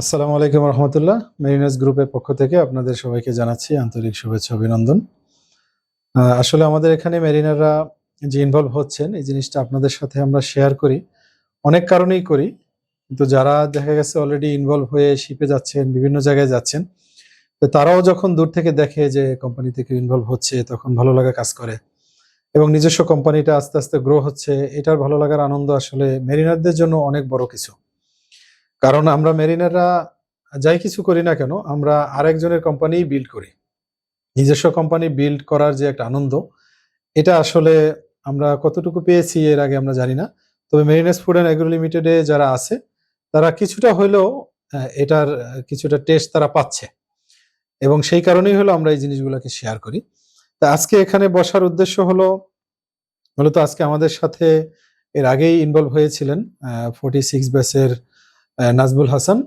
আসসালামু আলাইকুম রহমতুল্লাহ। মেরিনাস গ্রুপের পক্ষ থেকে আপনাদের সবাইকে জানাচ্ছি আন্তরিক শুভেচ্ছা, অভিনন্দন। আসলে আমাদের এখানে মেরিনাররা যে ইনভলভ হচ্ছেন, এই জিনিসটা আপনাদের সাথে আমরা শেয়ার করি। অনেক কারণেই করি। কিন্তু যারা দেখা গেছে অলরেডি ইনভলভ হয়ে শিপে যাচ্ছেন, বিভিন্ন জায়গায় যাচ্ছেন, তো তারাও যখন দূর থেকে দেখে যে কোম্পানি থেকে ইনভলভ হচ্ছে, তখন ভালো লাগা কাজ করে। এবং নিজস্ব কোম্পানিটা আস্তে আস্তে গ্রো হচ্ছে, এটার ভালো লাগার আনন্দ আসলে মেরিনারদের জন্য অনেক বড় কিছু। কারণ আমরা মেরিনাররা যাই কিছু করি না কেন, আমরা আরেকজনের কোম্পানি বিল্ড করি। নিজস্ব কোম্পানি বিল্ড করার যে একটা আনন্দ, এটা আসলে আমরা কতটুকু পেয়েছি এর আগে আমরা জানি না। তবে মেরিনাস ফুড অ্যান্ড এগ্রো লিমিটেডে যারা আছে, তারা কিছুটা হলেও এটার কিছুটা টেস্ট তারা পাচ্ছে। এবং সেই কারণেই হলো আমরা এই জিনিসগুলোকে শেয়ার করি। তা আজকে এখানে বসার উদ্দেশ্য হলো, মূলত আজকে আমাদের সাথে এর আগেই ইনভলভ হয়েছিলেন ফোর্টি সিক্স ব্যাসের নাজমুল হাসান।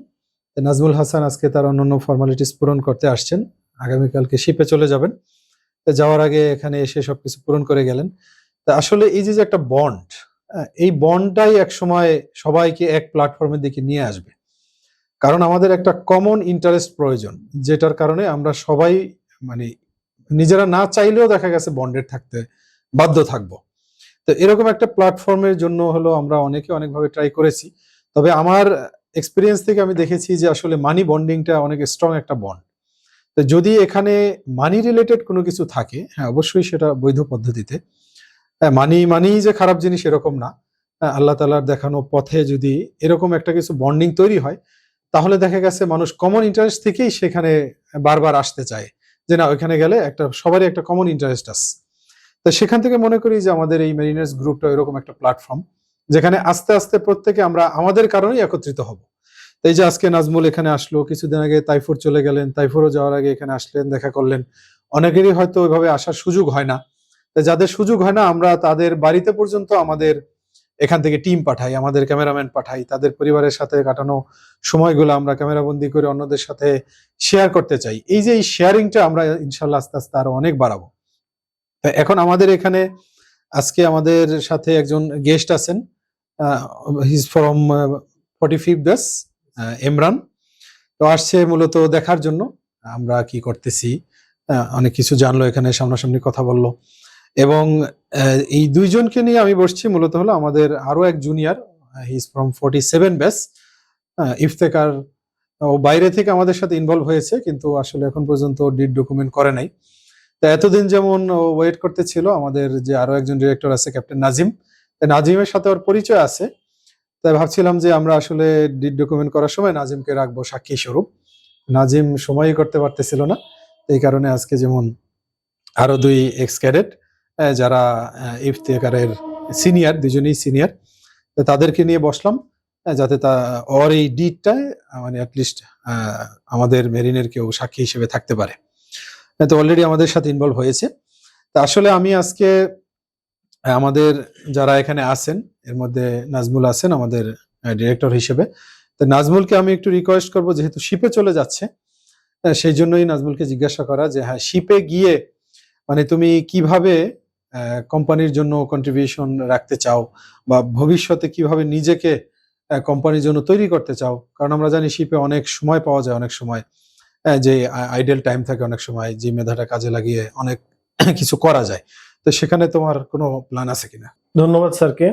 নাজমুল হাসান আজকে তার অন্যান্য ফর্মালিটিস পূরণ করতে আসছেন, আগামীকালকে শিপে চলে যাবেন। তা যাওয়ার আগে এখানে এসে সবকিছু পূরণ করে গেলেন। তা আসলে এই যে একটা বন্ড এই বন্ডটাই এক সময় সবাইকে এক প্ল্যাটফর্মের দিকে নিয়ে আসবে। কারণ আমাদের একটা কমন ইন্টারেস্ট প্রয়োজন, যেটার কারণে আমরা সবাই মানে নিজেরা না চাইলেও দেখা গেছে বন্ডেড থাকতে বাধ্য থাকব। তো এরকম একটা প্ল্যাটফর্মের জন্য হলো আমরা অনেকে অনেকভাবে ট্রাই করেছি। তবে আমার এক্সপিরিয়েন্স থেকে আমি দেখেছি যে আসলে মানি বন্ডিংটা অনেক স্ট্রং একটা বন্ড তো যদি এখানে মানি রিলেটেড কোনো কিছু থাকে হ্যাঁ অবশ্যই সেটা বৈধ পদ্ধতিতে। হ্যাঁ মানি মানি যে খারাপ জিনিস এরকম না। হ্যাঁ, আল্লাহ তালার দেখানো পথে যদি এরকম একটা কিছু বন্ডিং তৈরি হয় তাহলে দেখা গেছে মানুষ কমন ইন্টারেস্ট থেকেই সেখানে বারবার আসতে চায়। যে না, ওইখানে গেলে একটা, সবারই একটা কমন ইন্টারেস্ট আছে। তো সেখান থেকে মনে করি যে আমাদের এই মেরিনার্স গ্রুপটা এরকম একটা প্ল্যাটফর্ম যেখানে আস্তে আস্তে প্রত্যেকে আমরা আমাদের কারণেই একত্রিত হব। এই যে আজকে নাজমুল এখানে আসলো, কিছুদিন আগে তাইফুর চলে গেলেন, তাইফুরও যাওয়ার আগে এখানে আসলেন, দেখা করলেন। অনেকেরই হয়তো ওইভাবে আসার সুযোগ হয় না। যাদের সুযোগ হয় না, আমরা তাদের বাড়িতে পর্যন্ত আমাদের এখান থেকে টিম পাঠাই, আমাদের ক্যামেরাম্যান পাঠাই, তাদের পরিবারের সাথে কাটানো সময়গুলো আমরা ক্যামেরাবন্দি করে অন্যদের সাথে শেয়ার করতে চাই। এই যে এই শেয়ারিংটা আমরা ইনশাল্লাহ আস্তে আস্তে আরও অনেক বাড়াবো। তো এখন আমাদের এখানে আজকে আমাদের সাথে একজন গেস্ট আছেন হিজ ফ্রম ফর্টি ফিফ ব্যাস ইমরান তো আসছে মূলত দেখার জন্য। আমরা কি করতেছি? অনেক কিছু জানলো এখানে, সামনাসামনি কথা বলল। এবং এই দুইজনকে নিয়ে আমি বসছি মূলত হলো আমাদের আরও এক junior his from forty seven batch Iftekar ও বাইরে থেকে আমাদের সাথে ইনভলভ হয়েছে, কিন্তু আসলে এখন পর্যন্ত ডিড ডকুমেন্ট করে নাই। তা এতদিন যেমন ওয়েট করতে ছিল আমাদের যে আরও একজন ডিরেক্টর আছে ক্যাপ্টেন নাজিম তা নাজিমের সাথে ওর পরিচয় আছে। তাই ভাবছিলাম যে আমরা আসলে ডিড ডকুমেন্ট করার সময় নাজিমকে রাখব সাক্ষী স্বরূপ। নাজিম সময়ই করতে পারতেছিল না, এই কারণে আজকে যেমন আরও দুই এক্স ক্যাডেট যারা ইফতেকারের সিনিয়র দুজনেই সিনিয়র তাদেরকে নিয়ে বসলাম যাতে তা, ওর এই ডিডটা মানে অ্যাটলিস্ট আমাদের মেরিনের কেউ সাক্ষী হিসেবে থাকতে পারে। তো অলরেডি আমাদের সাথে ইনভলভ হয়েছে। তা আসলে আমি আজকে আমাদের যারা এখানে আছেন, এর মধ্যে নাজমুল আছেন, আমাদের ডিরেক্টর হিসেবে, তো নাজমুলকে আমি একটু রিকোয়েস্ট করব, যেহেতু শিপে চলে যাচ্ছে সেই জন্যই নাজমুলকে জিজ্ঞাসা করা যে হ্যাঁ শিপে গিয়ে মানে তুমি কীভাবে কোম্পানির জন্য কন্ট্রিবিউশন রাখতে চাও বা ভবিষ্যতে কীভাবে নিজেকে কোম্পানির জন্য তৈরি করতে চাও, কারণ আমরা জানি শিপে অনেক সময় পাওয়া যায়, অনেক সময় যে আইডেল টাইম থাকে অনেক সময়, যে মেধাটা কাজে লাগিয়ে অনেক কিছু করা যায়। তো সেখানে তোমার কোনো প্ল্যান আছে কিনা? ধন্যবাদ স্যারকে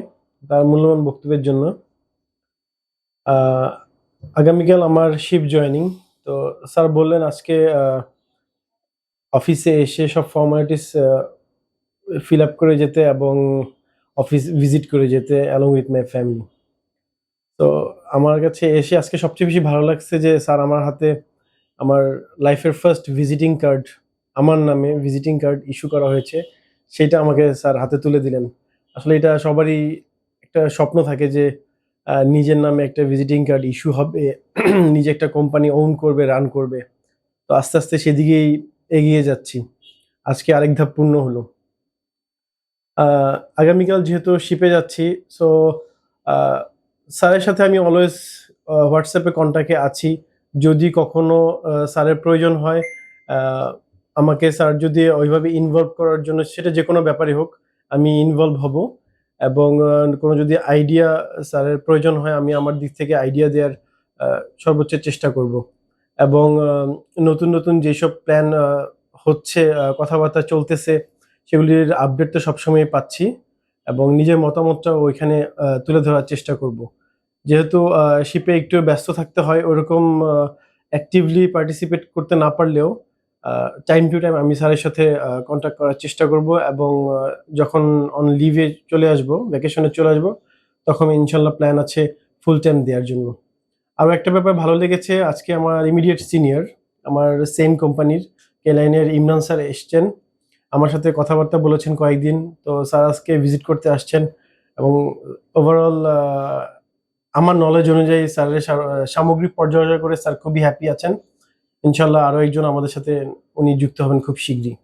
তার মূল্যবান বক্তব্যের জন্য। আগামীকাল আমার শিপ জয়েনিং তো স্যার বললেন আজকে অফিসে এসে সব ফর্মালিটিস ফিল আপ করে যেতে এবং অফিস ভিজিট করে যেতে অ্যালং উইথ মাই ফ্যামিলি তো আমার কাছে এসে আজকে সবচেয়ে বেশি ভালো লাগছে যে স্যার আমার হাতে আমার লাইফের ফার্স্ট ভিজিটিং কার্ড আমার নামে ভিজিটিং কার্ড ইস্যু করা হয়েছে। সেটা আমাকে স্যার হাতে তুলে দিলেন। আসলে এটা সবারই একটা স্বপ্ন থাকে যে নিজের নামে একটা ভিজিটিং কার্ড ইস্যু হবে, নিজে একটা কোম্পানি ওন করবে রান করবে। তো আস্তে আস্তে সেদিকেই এগিয়ে যাচ্ছি। আজকে আরেক ধাপ পূর্ণ হলো। আগামীকাল যেহেতু শিপে যাচ্ছি সো স্যারের সাথে আমি অলওয়েজ হোয়াটসঅ্যাপে কন্ট্যাক্টে আছি। যদি কখনো স্যারের প্রয়োজন হয় আমাকে স্যার যদি ওইভাবে ইনভলভ করার জন্য, সেটা যে কোনো ব্যাপারে হোক, আমি ইনভলভ হব। এবং কোনো যদি আইডিয়া স্যারের প্রয়োজন হয়, আমি আমার দিক থেকে আইডিয়া দেওয়ার সর্বোচ্চ চেষ্টা করব। এবং নতুন নতুন যেসব প্ল্যান হচ্ছে কথাবার্তা চলতেছে সেগুলির আপডেট তো সবসময় পাচ্ছি এবং নিজের মতামতটা ওইখানে তুলে ধরার চেষ্টা করব। যেহেতু শিপে একটু ব্যস্ত থাকতে হয়, ওরকম অ্যাক্টিভলি পার্টিসিপেট করতে না পারলেও টাইম টু টাইম আমি স্যারের সাথে কন্ট্যাক্ট করার চেষ্টা করব এবং যখন অন লিভে চলে আসব ভ্যাকেশনে চলে আসব, তখন ইনশাল্লাহ প্ল্যান আছে ফুল টাইম দেওয়ার জন্য। আরও একটা ব্যাপার ভালো লেগেছে, আজকে আমার ইমিডিয়েট সিনিয়র আমার সেম কোম্পানির কেলাইনের ইমরান স্যার এসছেন। আমার সাথে কথাবার্তা বলেছেন কয়েকদিন, তো স্যার আজকে ভিজিট করতে আসছেন এবং ওভারঅল আমার নলেজ অনুযায়ী স্যারের সামগ্রিক পর্যালোচনা করে স্যার খুবই হ্যাপি আছেন। ইনশাল্লাহ আরও একজন আমাদের সাথে উনি যুক্ত হবেন খুব শীঘ্রই।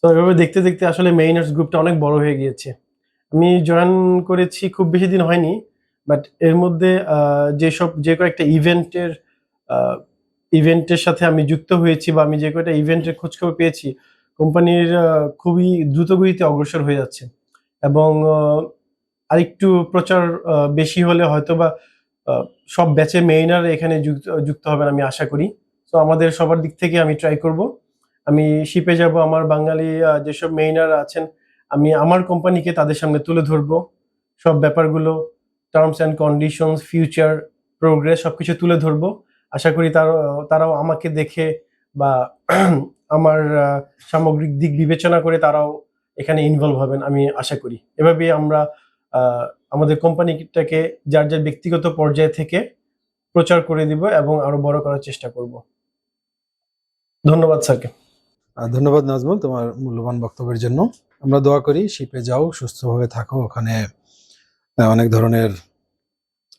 তো এভাবে দেখতে দেখতে আসলে মেইনার্স গ্রুপটা অনেক বড় হয়ে গিয়েছে। আমি জয়েন করেছি খুব বেশি দিন হয়নি বাট এর মধ্যে যেসব, যে কয়েকটা ইভেন্টের ইভেন্টের সাথে আমি যুক্ত হয়েছি বা আমি যে কয়েকটা ইভেন্টের খোঁজখবর পেয়েছি কোম্পানির খুবই দ্রুতগতিতে অগ্রসর হয়ে যাচ্ছে। এবং আরেকটু প্রচার বেশি হলে হয়তো বা সব ব্যাচে মেইনার এখানে যুক্ত যুক্ত হবেন আমি আশা করি। তো আমাদের সবার দিক থেকে আমি ট্রাই করব। আমি শিপে যাব, আমার বাঙালি যেসব মেইনার আছেন, আমি আমার কোম্পানিকে তাদের সামনে তুলে ধরবো। সব ব্যাপারগুলো terms and conditions future progress সব কিছু তুলে ধরবো। আশা করি তারা তারাও আমাকে দেখে বা আমার সামগ্রিক দিক বিবেচনা করে তারাও এখানে ইনভলভ হবেন, আমি আশা করি। এভাবে আমরা আমাদের কোম্পানিটাকে যার যার ব্যক্তিগত পর্যায় থেকে প্রচার করে দিব এবং আরও বড় করার চেষ্টা করব। ধন্যবাদ, স্যারকে। ধন্যবাদ নাজমুল তোমার মূল্যবান বক্তব্যের জন্য। আমরা দোয়া করি, শিপে যাও, সুস্থভাবে থাকো, ওখানে অনেক ধরনের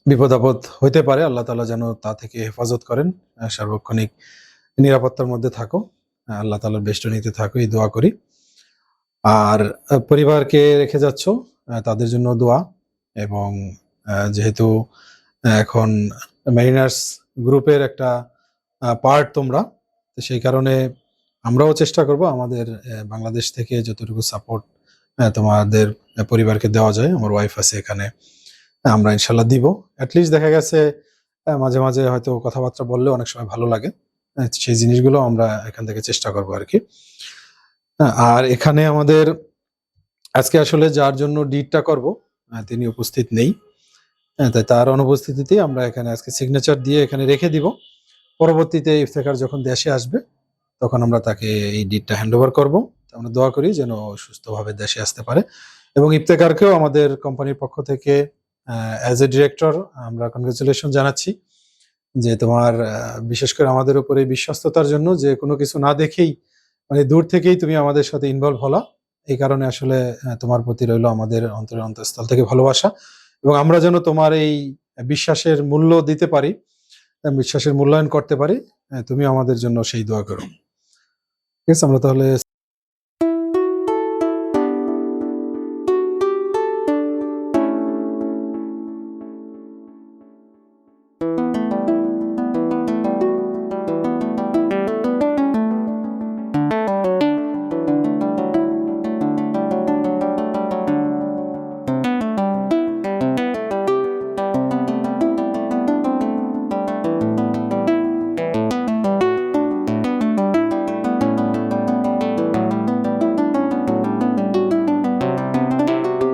বিপদ আপদ হইতে পারে। আল্লাহ তালা যেন তা থেকে হেফাজত করেন সার্বক্ষণিক নিরাপত্তার মধ্যে থাকো। আল্লাহ তালার বেষ্টনীতে থাকো, এই দোয়া করি। আর পরিবারকে রেখে যাচ্ছ তাদের জন্য দোয়া এবং যেহেতু এখন মেরিনার্স গ্রুপের একটা পার্ট তোমরা সেই কারণে আমরাও চেষ্টা করব আমাদের বাংলাদেশ থেকে যতটুকু সাপোর্ট তোমাদের পরিবারকে দেওয়া যায়, আমার ওয়াইফ আছে এখানে, আমরা ইনশাল্লাহ দিব। অ্যাটলিস্ট দেখা গেছে মাঝে মাঝে হয়তো কথাবার্তা বললে অনেক সময় ভালো লাগে। সেই জিনিসগুলো আমরা এখান থেকে চেষ্টা করব আর কি। হ্যাঁ, আর এখানে আমাদের আজকে আসলে যার জন্য ডিটটা করব তিনি উপস্থিত নেই। হ্যাঁ, তাই তার অনুপস্থিতিতেই আমরা এখানে আজকে সিগনেচার দিয়ে এখানে রেখে দিব। পরবর্তীতে ইফতেখার যখন দেশে আসবে তখন আমরা তাকে এই ডিটটা হ্যান্ড ওভার করব আমরা দোয়া করি যেন সুস্থভাবে দেশে আসতে পারে। এবং ইফতেখারকেও আমাদের কোম্পানির পক্ষ থেকে অ্যাজ এ ডিরেক্টর আমরা কনগ্রেচুলেশন জানাচ্ছি। যে তোমার বিশেষ করে আমাদের উপরে বিশ্বস্ততার জন্য যে কোনো কিছু না দেখেই মানে দূর থেকেই তুমি আমাদের সাথে ইনভলভ হলা। এই কারণে আসলে তোমার প্রতি রইল আমাদের অন্তরের অন্তঃস্থল থেকে ভালোবাসা। এবং আমরা যেন তোমার এই বিশ্বাসের মূল্য দিতে পারি বিশ্বাসের মূল্যায়ন করতে পারি তুমি আমাদের জন্য সেই দোয়া করো। ঠিক আছে, আমরা তাহলে